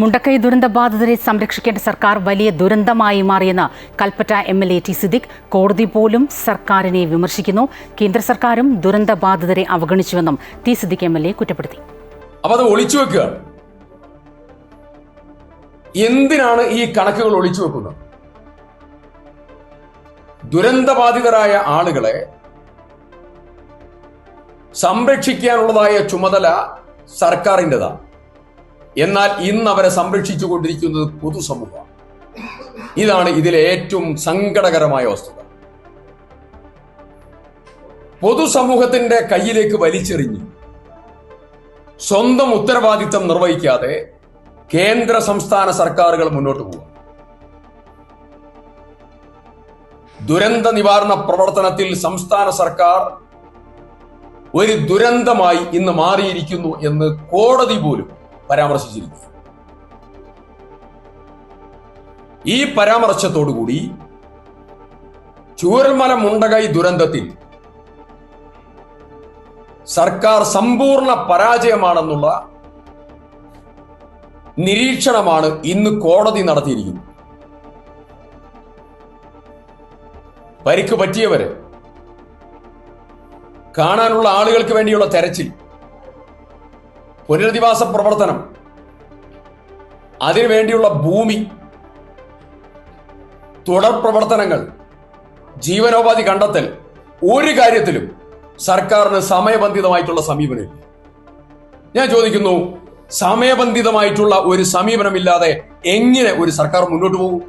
മുണ്ടക്കൈ ദുരന്ത ബാധിതരെ സംരക്ഷിക്കേണ്ട സർക്കാർ വലിയ ദുരന്തമായി മാറിയെന്ന് Kalpetta M L A T Siddique കോടതി പോലും സർക്കാരിനെ വിമർശിക്കുന്നു. കേന്ദ്ര സർക്കാരും ദുരന്ത ബാധിതരെ അവഗണിച്ചുവെന്നും T Siddique M L A കുറ്റപ്പെടുത്തി. ഒളിച്ചു വെക്കുക. എന്തിനാണ് ഈ കണക്കുകൾ ഒളിച്ചു വെക്കുന്നത്? ദുരന്തബാധിതരായ ആളുകളെ സംരക്ഷിക്കാനുള്ളതായ ചുമതല സർക്കാരിന്റെതാണ്. എന്നാൽ ഇന്ന് അവരെ സംരക്ഷിച്ചു കൊണ്ടിരിക്കുന്നത് പൊതുസമൂഹമാണ്. ഇതാണ് ഇതിലെ ഏറ്റവും സങ്കടകരമായ വസ്തുത. പൊതുസമൂഹത്തിന്റെ കയ്യിലേക്ക് വലിച്ചെറിഞ്ഞ് സ്വന്തം ഉത്തരവാദിത്തം നിർവഹിക്കാതെ കേന്ദ്ര സംസ്ഥാന സർക്കാരുകൾ മുന്നോട്ട് പോകും ദുരന്ത നിവാരണ പ്രവർത്തനത്തിൽ സംസ്ഥാന സർക്കാർ ഒരു ദുരന്തമായി ഇന്ന് മാറിയിരിക്കുന്നു എന്ന് കോടതി പോലും പരാമർശിച്ചിരിക്കുന്നു ഈ പരാമർശത്തോടുകൂടി ചൂരൽമല മുണ്ടകൈ ദുരന്തത്തിൽ സർക്കാർ സമ്പൂർണ പരാജയമാണെന്നുള്ള നിരീക്ഷണമാണ് ഇന്ന് കോടതി നടത്തിയിരിക്കുന്നത്. പരിക്ക് പറ്റിയവര് കാണാനുള്ള ആളുകൾക്ക് വേണ്ടിയുള്ള തെരച്ചിൽ പുനരധിവാസ പ്രവർത്തനം അതിനുവേണ്ടിയുള്ള ഭൂമി തുടർ പ്രവർത്തനങ്ങൾ ജീവനോപാധി കണ്ടെത്തൽ ഒരു കാര്യത്തിലും സർക്കാരിന് സമയബന്ധിതമായിട്ടുള്ള സമീപനമില്ല. ഞാൻ ചോദിക്കുന്നു സമയബന്ധിതമായിട്ടുള്ള ഒരു സമീപനമില്ലാതെ എങ്ങനെ ഒരു സർക്കാർ മുന്നോട്ട് പോകും?